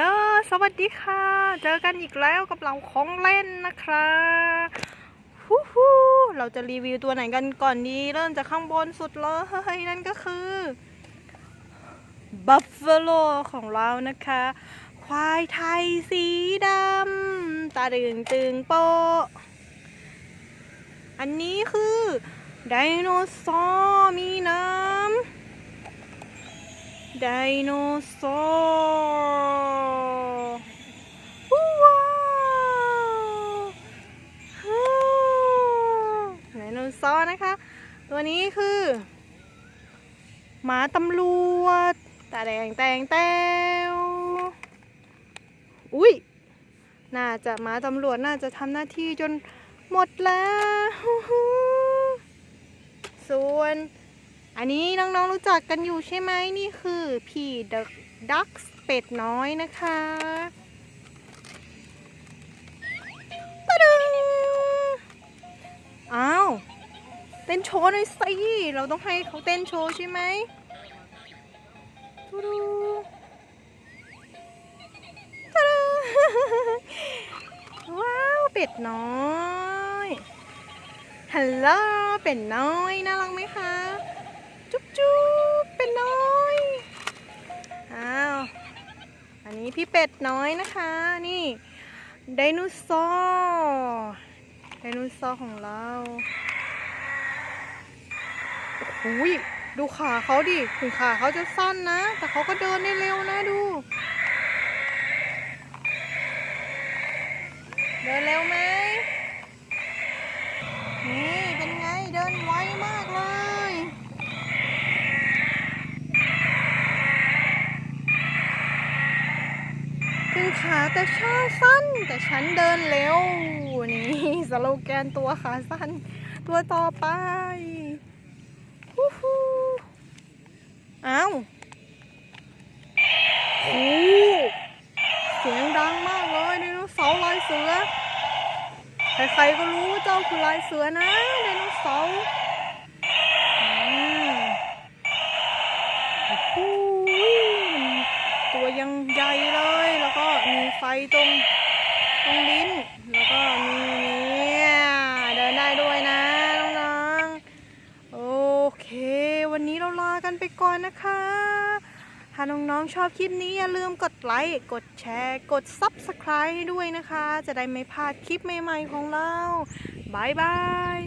ลสวัสดีค่ะ เจอกันอีกแล้วกับเราของเล่นนะครับฮู้ฮู้เราจะรีวิวตัวไหนกันก่อนดีเริ่มจากข้างบนสุดเลยนั่นก็คือบัฟเฟโลของเรานะคะ ควายไทยสีดำตาดึงตึงโปอันนี้คือไดโนเสาร์มีน้ำไดโนเสาร์ โนะคะ ตัวนี้คือหมาตำรวจตาแดงแตงแต้วอุ้ยน่าจะหมาตำรวจน่าจะทำหน้าที่จนหมดแล้ว ส่วนอันนี้น้องๆรู้จักกันอยู่ใช่ไหมนี่คือพี่ดักดักเป็ดน้อยนะคะ ต้นโชว์หน่อยสิเราต้องให้เขาเต้นโชว์ใช่ไหมตูดูตะดึงว้าวเป็ดน้อยฮัลโหลเป็ดน้อยน่ารักไหมคะจุ๊บจุ๊บเป็ดน้อยอ้าวอันนี้พี่เป็ดน้อยนะคะ นี่ไดโนเสาร์ไดโนเสาร์ของเรา โอ้ยดูขาเขาดิถึงขาเขาจะสั้นนะ แต่เขาก็เดินได้เร็วนะดู เดินเร็วไหมนี่เป็นไงเดินไวมากเลยถึงขาแต่ช้าสั้น แต่ฉันเดินเร็ว นี่สโลแกนตัวขาสั้น ตัวต่อไปฮู้ฮู้อ้าวโอ้เสียงดังมากเลยไดโนเสาร์ลายเสือ ใครๆก็รู้เจ้าคือลายเสือนะไดโนเสาร์อือตัวยังใหญ่เลย แล้วก็มีไฟตรงตรงลิ้น แล้วก็มีเนี่ยเดินได้ด้วยนะน้องๆ โอเค วันนี้เราลากันไปก่อนนะคะ ถ้าน้องๆชอบคลิปนี้อย่าลืมกดไลค์ กดแชร์ กด Subscribe ให้ด้วยนะคะ จะได้ไม่พลาดคลิปใหม่ๆของเราบายบาย